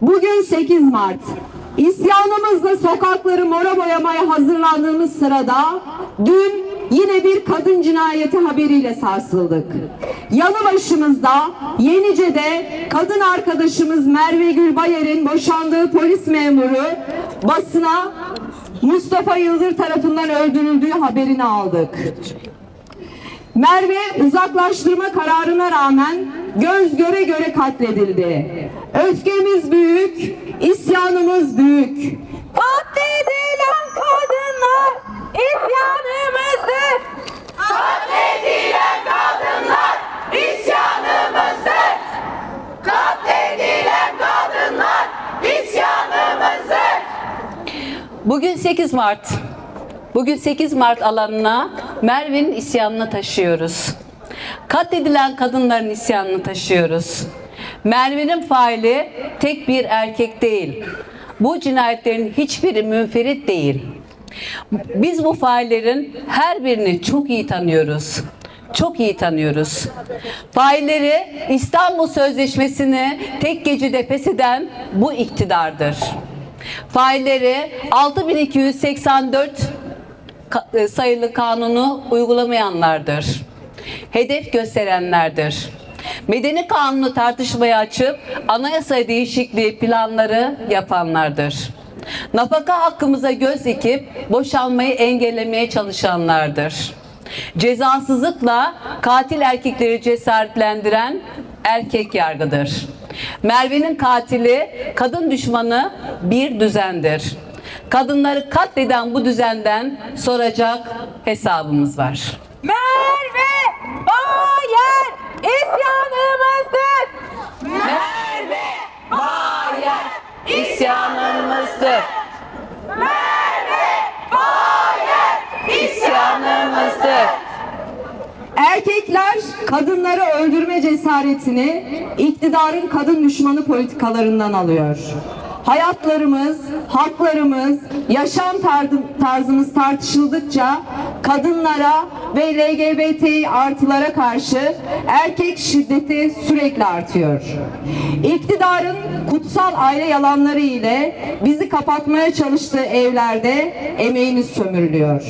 Bugün 8 Mart. İsyanımızla sokakları mora boyamaya hazırlandığımız sırada dün yine bir kadın cinayeti haberiyle sarsıldık. Yanı başımızda Yenice'de kadın arkadaşımız Merve Gül Bayer'in boşandığı polis memuru basına Mustafa Yıldır tarafından öldürüldüğü haberini aldık. Merve uzaklaştırma kararına rağmen göz göre göre katledildi. Öfkemiz büyük, isyanımız büyük. Katledilen kadınlar isyanımızdır. Katledilen kadınlar isyanımızdır. Katledilen kadınlar isyanımızdır. Bugün 8 Mart. Bugün 8 Mart alanına Merve'nin isyanını taşıyoruz. Katledilen kadınların isyanını taşıyoruz. Merve'nin faili tek bir erkek değil. Bu cinayetlerin hiçbiri münferit değil. Biz bu faillerin her birini çok iyi tanıyoruz. Çok iyi tanıyoruz. Failleri İstanbul Sözleşmesi'ni tek gecede fesheden bu iktidardır. Failleri 6284 ka- e, sayılı kanunu uygulamayanlardır. Hedef gösterenlerdir. Medeni kanunu tartışmaya açıp anayasa değişikliği planları yapanlardır. Nafaka hakkımıza göz dikip boşanmayı engellemeye çalışanlardır. Cezasızlıkla katil erkekleri cesaretlendiren erkek yargıdır. Merve'nin katili kadın düşmanı bir düzendir. Kadınları katleden bu düzenden soracak hesabımız var. Merve Bayer isyanımızdır. Merve Bayer isyanımızdır. İsyanımızdır. Erkekler kadınları öldürme cesaretini iktidarın kadın düşmanı politikalarından alıyor. Hayatlarımız, haklarımız, yaşam tar- tarzımız tartışıldıkça kadınlara ve LGBT artılara karşı erkek şiddeti sürekli artıyor. İktidarın kutsal aile yalanları ile bizi kapatmaya çalıştığı evlerde emeğimiz sömürülüyor.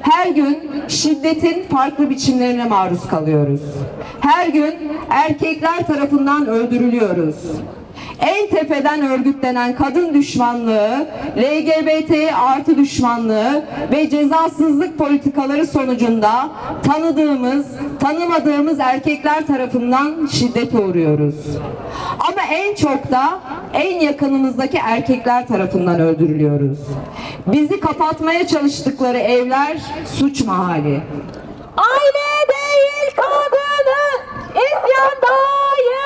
Her gün şiddetin farklı biçimlerine maruz kalıyoruz. Her gün erkekler tarafından öldürülüyoruz. En tepeden örgütlenen kadın düşmanlığı, LGBT artı düşmanlığı ve cezasızlık politikaları sonucunda tanıdığımız, tanımadığımız erkekler tarafından şiddete uğruyoruz. Ama en çok da en yakınımızdaki erkekler tarafından öldürülüyoruz. Bizi kapatmaya çalıştıkları evler suç mahalli. Aile değil kadınız isyandayız.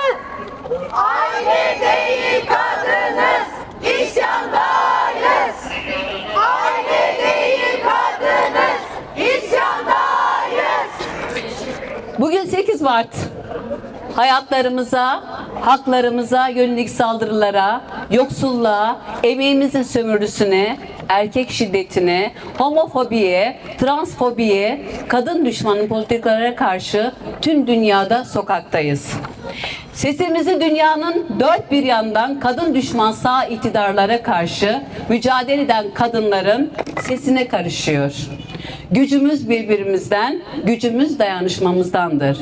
Aile değil kadınız isyandayız. Aile değil kadınız isyandayız. Bugün 8 Mart. Hayatlarımıza, haklarımıza yönelik saldırılara, yoksulluğa, emeğimizin sömürüsüne, erkek şiddetine, homofobiye, transfobiye, kadın düşmanı politikalara karşı tüm dünyada sokaktayız. Sesimizi dünyanın dört bir yandan kadın düşman sağ iktidarlara karşı mücadele eden kadınların sesine karışıyor. Gücümüz birbirimizden, gücümüz dayanışmamızdandır.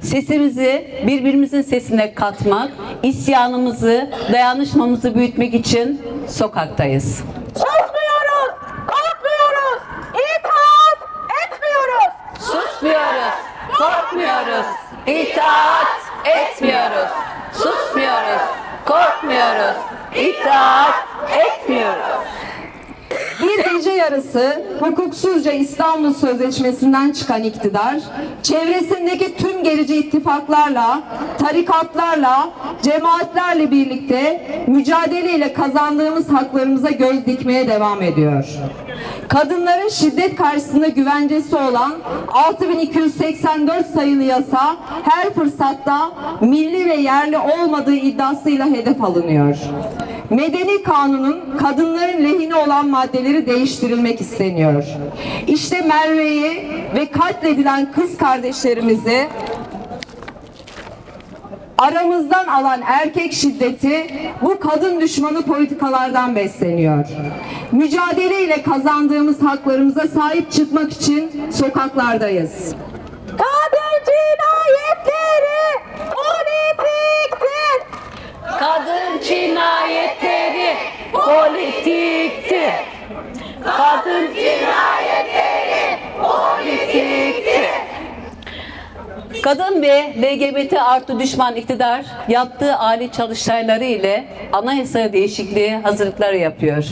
Sesimizi birbirimizin sesine katmak, isyanımızı, dayanışmamızı büyütmek için sokaktayız. Susmuyoruz, korkmuyoruz, itaat etmiyoruz. Susmuyoruz, korkmuyoruz, itaat etmiyoruz. Susmuyoruz, korkmuyoruz, itaat etmiyoruz. Bir gece yarısı hukuksuzca İstanbul Sözleşmesi'nden çıkan iktidar, çevresindeki tüm gerici ittifaklarla, tarikatlarla, cemaatlerle birlikte mücadeleyle kazandığımız haklarımıza göz dikmeye devam ediyor. Kadınların şiddet karşısında güvencesi olan 6284 sayılı yasa her fırsatta milli ve yerli olmadığı iddiasıyla hedef alınıyor. Medeni kanunun kadınların lehine olan maddeleri değiştirilmek isteniyor. İşte Merve'yi ve katledilen kız kardeşlerimizi aramızdan alan erkek şiddeti bu kadın düşmanı politikalardan besleniyor. Mücadeleyle kazandığımız haklarımıza sahip çıkmak için sokaklardayız. Kadın cinayetleri politiktir. Kadın politiktir. Kadın cinayetleri politiktir. Kadın ve LGBT artı düşman iktidar yaptığı aile çalıştayları ile anayasa değişikliği hazırlıkları yapıyor.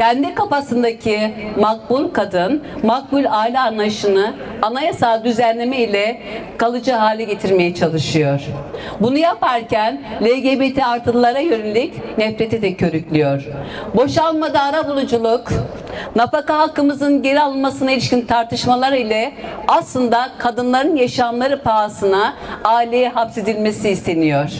Kendi kafasındaki makbul kadın, makbul aile anlayışını anayasal düzenleme ile kalıcı hale getirmeye çalışıyor. Bunu yaparken LGBT artılılara yönelik nefreti de körüklüyor. Boşanmada ara buluculuk, nafaka hakkımızın geri alınmasına ilişkin tartışmalar ile aslında kadınların yaşamları pahasına aileye hapsedilmesi isteniyor.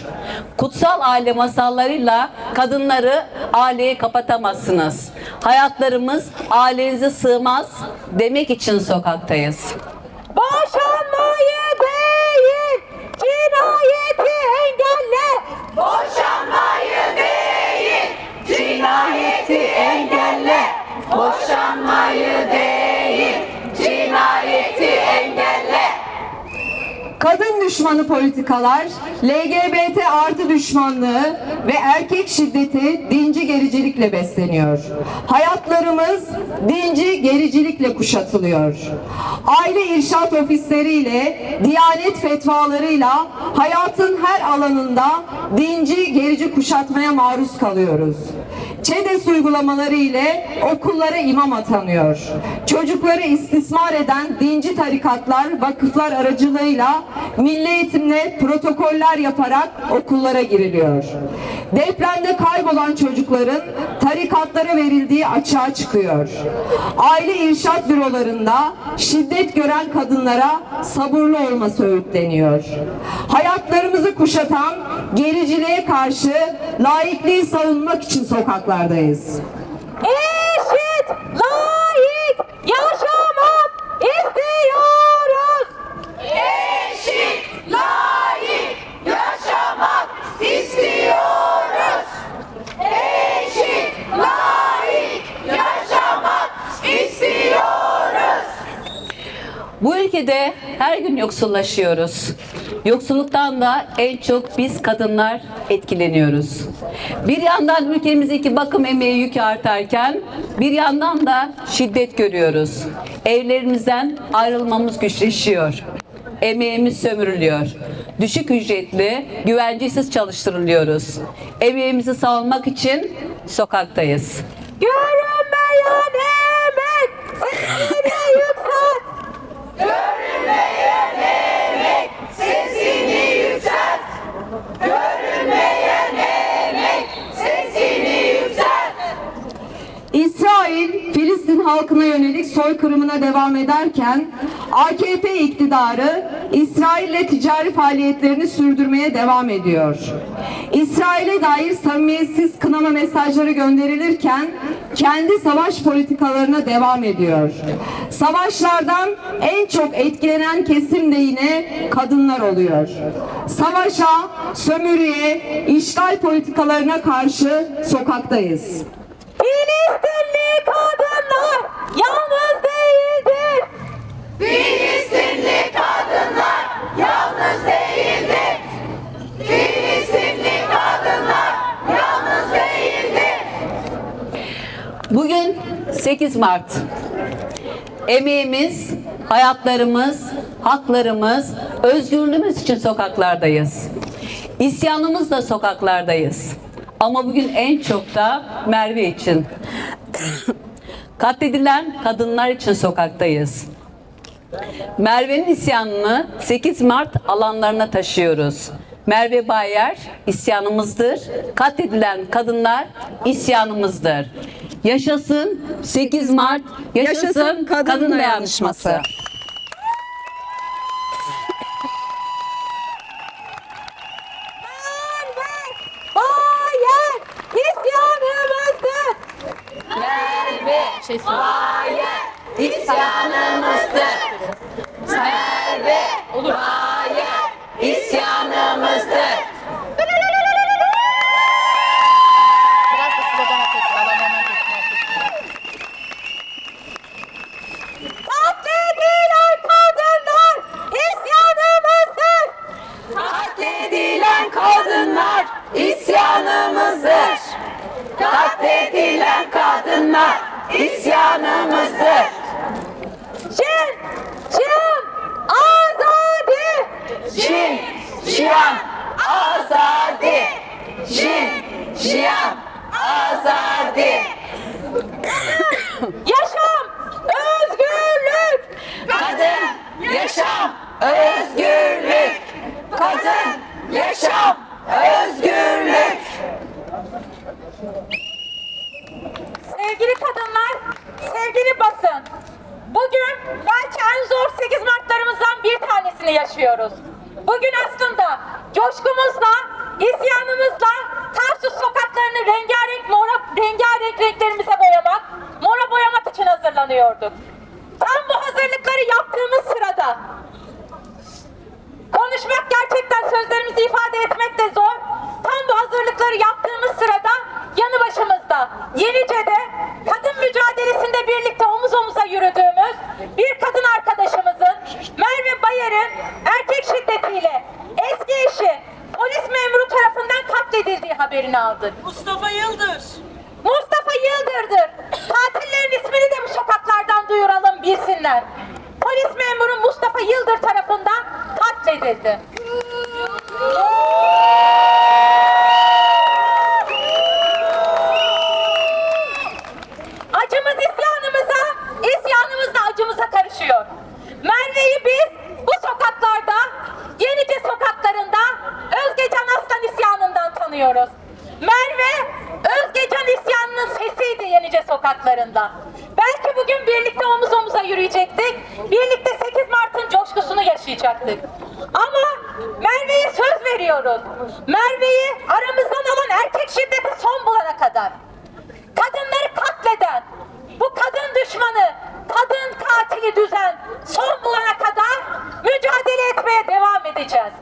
Kutsal aile masallarıyla kadınları aileye kapatamazsınız. Hayatlarımız ailenize sığmaz demek için sokaktayız. Boşanmayı değil, cinayeti engelle. Boşanmayı değil, cinayeti engelle. Boşanmayı değil, cinayeti engelle. Kadın düşmanı politikalar, LGBT artı düşmanlığı ve erkek şiddeti dinci gericilikle besleniyor. Hayatlarımız dinci gericilikle kuşatılıyor. Aile irşat ofisleriyle, diyanet fetvalarıyla hayatın her alanında dinci gerici kuşatmaya maruz kalıyoruz. ÇEDES uygulamaları ile okullara imam atanıyor. Çocukları istismar eden dinci tarikatlar, vakıflar aracılığıyla milli eğitimle protokoller yaparak okullara giriliyor. Depremde kaybolan çocukların tarikatlara verildiği açığa çıkıyor. Aile irşat bürolarında şiddet gören kadınlara sabırlı olması öğütleniyor. Hayatlarımızı kuşatan gericiliğe karşı laikliği savunmak için sokaklardayız. Eşit, layık yaşamak istiyoruz. Eşit, layık yaşamak istiyoruz. Eşit, layık yaşamak istiyoruz. Bu ülkede her gün yoksullaşıyoruz. Yoksulluktan da en çok biz kadınlar etkileniyoruz. Bir yandan ülkemizdeki bakım emeği yükü artarken bir yandan da şiddet görüyoruz. Evlerimizden ayrılmamız güçleşiyor. Emeğimiz sömürülüyor. Düşük ücretli, güvencesiz çalıştırılıyoruz. Emeğimizi savunmak için sokaktayız. Görünmeyen soykırımına devam ederken AKP iktidarı İsrail'le ticari faaliyetlerini sürdürmeye devam ediyor. İsrail'e dair samimiyetsiz kınama mesajları gönderilirken kendi savaş politikalarına devam ediyor. Savaşlardan en çok etkilenen kesim de yine kadınlar oluyor. Savaşa, sömürüye, işgal politikalarına karşı sokaktayız. Filistinli kadınlar yalnız değildir. Filistinli kadınlar yalnız değildir. Filistinli kadınlar yalnız değildir. Bugün 8 Mart. Emeğimiz, hayatlarımız, haklarımız, özgürlüğümüz için sokaklardayız. İsyanımız da sokaklardayız. Ama bugün en çok da Merve için. Katledilen kadınlar için sokaktayız. Merve'nin isyanını 8 Mart alanlarına taşıyoruz. Merve Bayer isyanımızdır. Katledilen kadınlar isyanımızdır. Yaşasın. 8 Mart, yaşasın, kadın, dayanışması. Merve, Bunlar isyanımızdır. Çin, Çin, azadi. Çin, Şiyan, azadi. Çin, Şiyan, en zor 8 Mart'larımızdan bir tanesini yaşıyoruz. Bugün aslında coşkumuzla, isyanımızla Tarsus sokaklarını rengarenk, mora, rengarenk renklerimize boyamak, mora boyamak için hazırlanıyorduk. Tam bu hazırlıkları yaptığımız sırada Konuşmak gerçekten sözlerimizi ifade etmek de zor. Tam bu hazırlıkları yaptığımız sırada yanı başımızda Yenice'de kadın mücadelesinde birlikte omuz omuza yürüdüğümüz bir Bayer'in erkek şiddetiyle eski eşi polis memuru tarafından katledildiği haberini aldık. Mustafa Yıldır. Mustafa Yıldır'dır. Katillerin ismini de bu sokaklardan duyuralım bilsinler. Polis memuru Mustafa Yıldır tarafından katledildi. Acımız isyanımıza, isyanımız da acımıza karışıyor. Merve'yi biz bu sokaklarda, Yenice sokaklarında Özgecan Aslan isyanından tanıyoruz. Merve, Özgecan isyanının sesiydi Yenice sokaklarında. Belki bugün birlikte omuz omuza yürüyecektik, birlikte 8 Mart'ın coşkusunu yaşayacaktık. Ama Merve'ye söz veriyoruz. Merve'yi aramızdan alan erkek şiddeti son bulana kadar kadınları katleden, bu kadın düşmanı, kadın katili düzen son bulana kadar mücadele etmeye devam edeceğiz.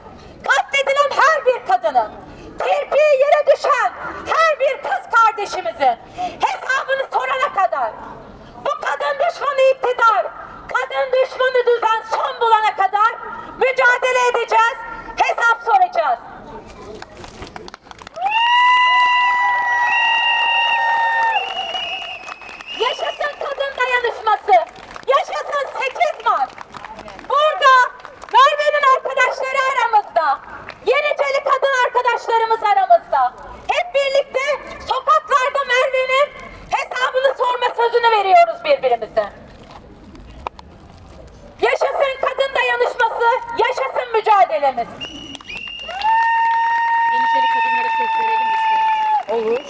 Katledilen her bir kadının, kirpiği yere düşen her bir kız kardeşimizin that. İstedim.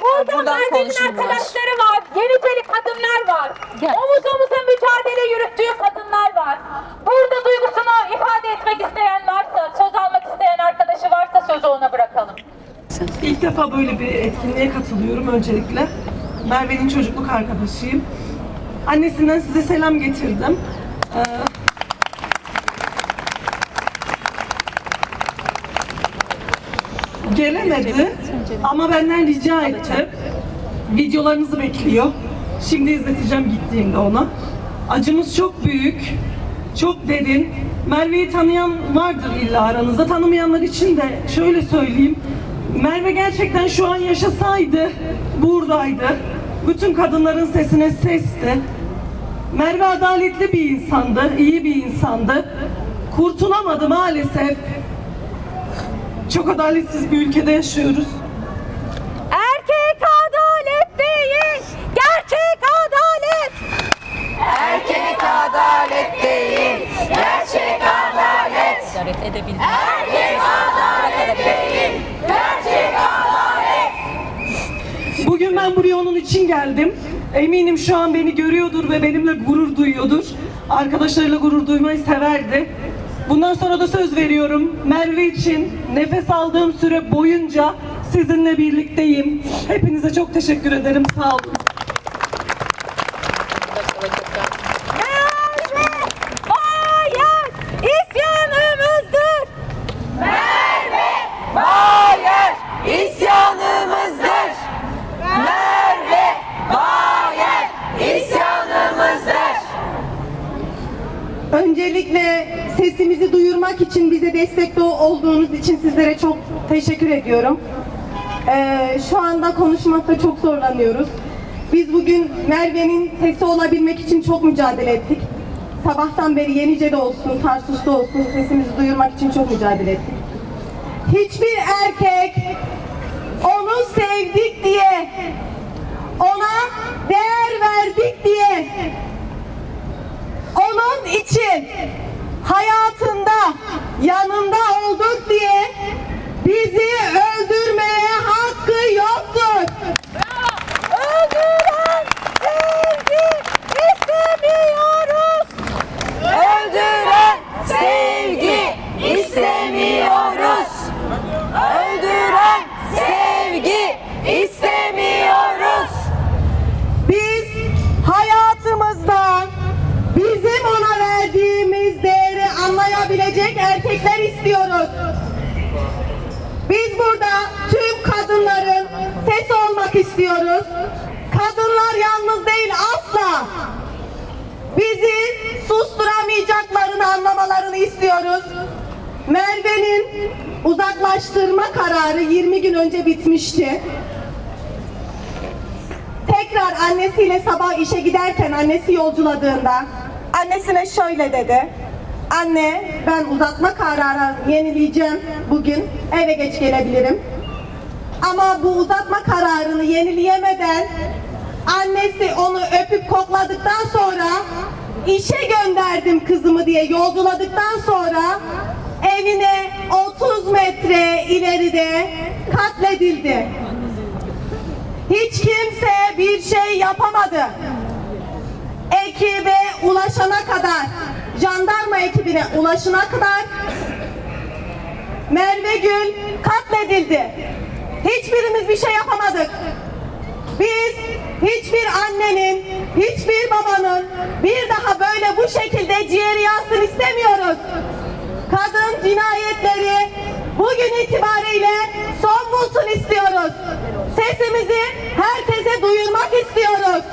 Burada Buradan konuşurlar. arkadaşları var, Yeniceli kadınlar var. Gel. Omuz omuza mücadele yürüttüğü kadınlar var. Burada duygusunu ifade etmek isteyen varsa, söz almak isteyen arkadaşı varsa sözü ona bırakalım. İlk defa böyle bir etkinliğe katılıyorum öncelikle. Merve'nin çocukluk arkadaşıyım. Annesinden size selam getirdim. Ee, gelemedi ama benden rica etti. Videolarınızı bekliyor. Şimdi izleteceğim gittiğimde ona. Acımız çok büyük, çok derin. Merve'yi tanıyan vardır illa aranızda. Tanımayanlar için de şöyle söyleyeyim. Merve gerçekten şu an yaşasaydı, buradaydı. Bütün kadınların sesine sesti. Merve adaletli bir insandı, iyi bir insandı. Kurtulamadı maalesef. Çok adaletsiz bir ülkede yaşıyoruz. Erkek adalet değil, gerçek adalet. Erkek adalet değil, gerçek adalet. Erkek adalet değil, gerçek adalet. Bugün ben buraya onun için geldim. Eminim şu an beni görüyordur ve benimle gurur duyuyordur. Arkadaşlarıyla gurur duymayı severdi. Bundan sonra da söz veriyorum. Merve için nefes aldığım süre boyunca sizinle birlikteyim. Hepinize çok teşekkür ederim. Sağ olun. Merve, hayır, isyanımızdır. Hayır, isyanımızdır. Merve, Bayer, isyanımızdır. Öncelikle sesimizi duyurmak için bize destekte olduğunuz için sizlere çok teşekkür ediyorum. Ee, şu anda konuşmakta çok zorlanıyoruz. Biz bugün Merve'nin sesi olabilmek için çok mücadele ettik. Sabahtan beri Yenice'de olsun, Tarsus'ta olsun sesimizi duyurmak için çok mücadele ettik. Hiçbir erkek onu sevdik diye, ona değer verdik diye, onun için hayatında yanında olduk diye bizi öldürmeye hakkı yoktur. Öldüren sevgi istemiyoruz. Öldüren sevgi istemiyoruz. Öldüren sevgi istemiyoruz. Biz hayatımızda bizim ona verdiğimiz değeri anlayabilecek erkekler istiyoruz. Biz burada tüm kadınların sesi olmak istiyoruz. Kadınlar yalnız değil asla. Bizi susturamayacaklarını anlamalarını istiyoruz. Merve'nin uzaklaştırma kararı 20 gün önce bitmişti. Tekrar annesiyle sabah işe giderken annesi yolculadığında annesine şöyle dedi. Anne ben uzatma kararı yenileyeceğim bugün eve geç gelebilirim. Ama bu uzatma kararını yenileyemeden annesi onu öpüp kokladıktan sonra işe gönderdim kızımı diye yolculadıktan sonra evine 30 metre ileride katledildi. Hiç kimse bir şey yapamadı. Ekibe ulaşana kadar, jandarma ekibine ulaşana kadar Merve Gül katledildi. Hiçbirimiz bir şey yapamadık. Biz hiçbir annenin, hiçbir babanın bir daha böyle bu şekilde ciğeri yansın istemiyoruz. Kadın cinayetleri bugün itibariyle son bulsun istiyoruz. Sesimizi herkese duyurmak istiyoruz.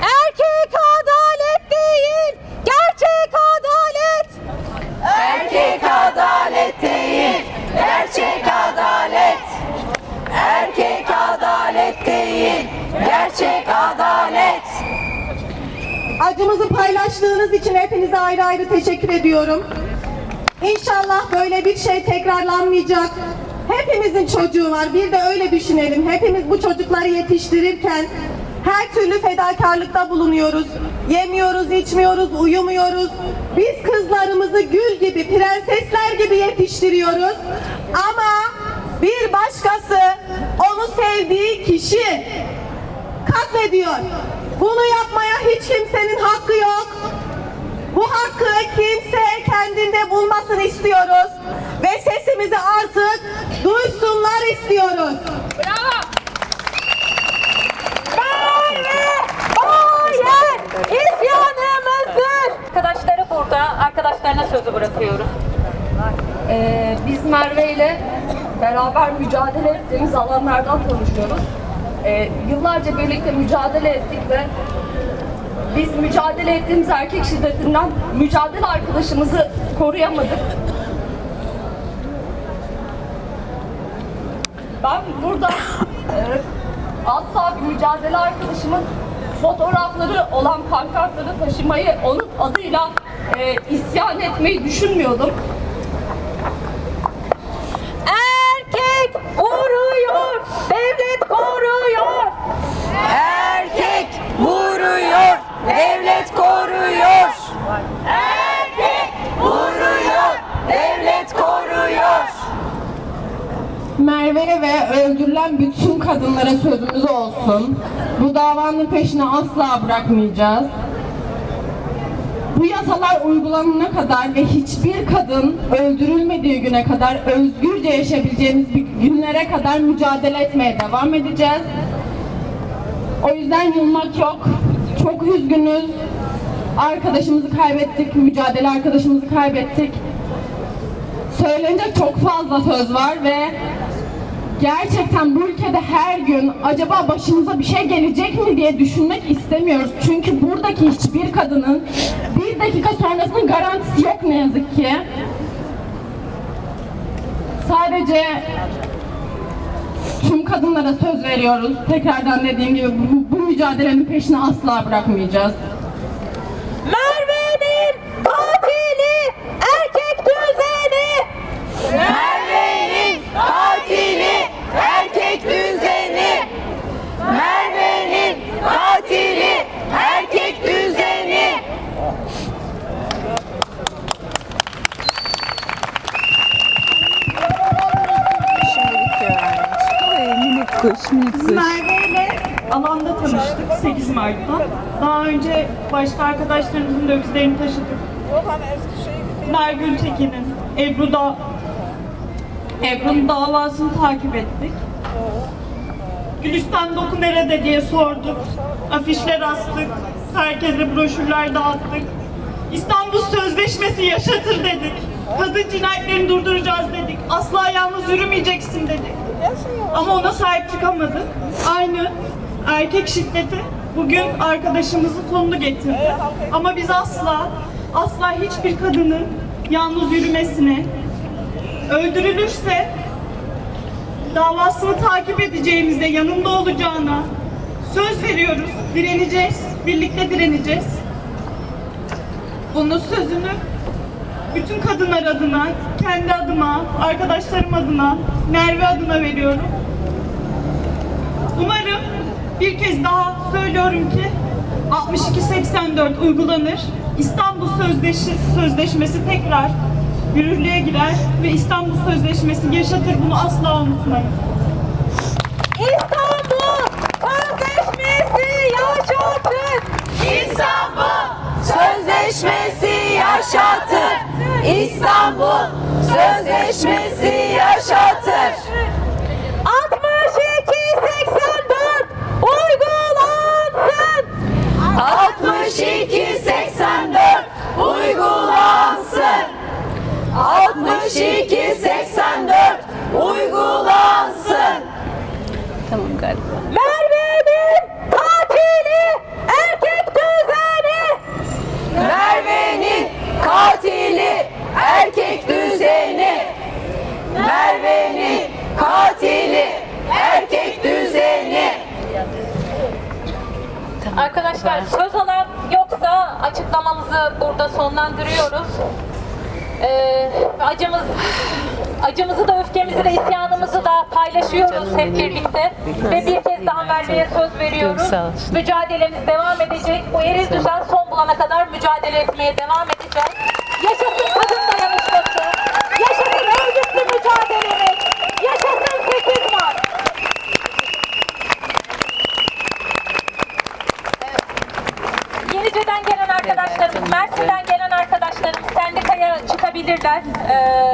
Erkek adalet değil, Acımızı paylaştığınız için hepinize ayrı ayrı teşekkür ediyorum. İnşallah böyle bir şey tekrarlanmayacak. Hepimizin çocuğu var. Bir de öyle düşünelim. Hepimiz bu çocukları yetiştirirken her türlü fedakarlıkta bulunuyoruz. Yemiyoruz, içmiyoruz, uyumuyoruz. Biz kızlarımızı gül gibi, prensesler gibi yetiştiriyoruz. Ama bir başkası onu sevdiği kişi katlediyor. Bunu yapmaya hiç kimsenin hakkı yok. Bu hakkı kimse kendinde bulmasını istiyoruz. Ve sesimizi artık duysunlar istiyoruz. Bravo. Merve, hayır, isyanımızdır. Arkadaşları burada, arkadaşlarına sözü bırakıyorum. Ee, biz Merve ile beraber mücadele ettiğimiz alanlardan tanışıyoruz. Ee, yıllarca birlikte mücadele ettik ve biz mücadele ettiğimiz erkek şiddetinden mücadele arkadaşımızı koruyamadık. Ben burada e, asla bir mücadele arkadaşımın fotoğrafları olan pankartları taşımayı onun adıyla e, isyan etmeyi düşünmüyordum. Devlet koruyor. Erkek vuruyor, devlet koruyor. Erkek vuruyor, devlet koruyor. Merve'ye ve öldürülen bütün kadınlara sözümüz olsun. Bu davanın peşini asla bırakmayacağız. Bu yasalar uygulanana kadar ve hiçbir kadın öldürülmediği güne kadar özgürce yaşayabileceğimiz bir günlere kadar mücadele etmeye devam edeceğiz. O yüzden yılmak yok. Çok üzgünüz. Arkadaşımızı kaybettik, mücadele arkadaşımızı kaybettik. Söylenecek çok fazla söz var ve gerçekten bu ülkede her gün acaba başımıza bir şey gelecek mi diye düşünmek istemiyoruz. Çünkü buradaki hiçbir kadının bir dakika sonrasının garantisi yok ne yazık ki. Sadece tüm kadınlara söz veriyoruz. Tekrardan dediğim gibi bu, bu mücadelenin peşini asla bırakmayacağız. Merve'nin katili erkek düzeni. Merve'nin Merve ile alanda tanıştık 8 Mart'ta. Daha önce başka arkadaşlarımızın da öykülerini taşıdık. Merve Gültekin'in, Ebru da Ebru'nun davasını takip ettik. Gülistan Doku nerede diye sorduk. Afişler astık. Herkese broşürler dağıttık. İstanbul Sözleşmesi yaşatır dedik. Kadın cinayetlerini durduracağız dedik. Asla yalnız yürümeyeceksin dedik. Ama ona sahip çıkamadık. Aynı erkek şiddeti bugün arkadaşımızın sonunu getirdi. Ama biz asla, asla hiçbir kadının yalnız yürümesine, öldürülürse davasını takip edeceğimize, yanında olacağına söz veriyoruz. Direneceğiz, birlikte direneceğiz. Bunun sözünü bütün kadınlar adına, kendi adıma, arkadaşlarım adına, Merve adına veriyorum. Umarım bir kez daha söylüyorum ki 6284 uygulanır. İstanbul Sözleşi, Sözleşmesi tekrar yürürlüğe girer ve İstanbul Sözleşmesi yaşatır. Bunu asla unutmayın. Arkadaşlar söz alan yoksa açıklamamızı burada sonlandırıyoruz. Ee, acımız acımızı da öfkemizi de isyanımızı da paylaşıyoruz hep birlikte ve bir kez daha Merve'ye söz veriyoruz. Mücadelemiz devam edecek. Bu eril düzen son bulana kadar mücadele etmeye devam edeceğiz. Yaşasın! uh,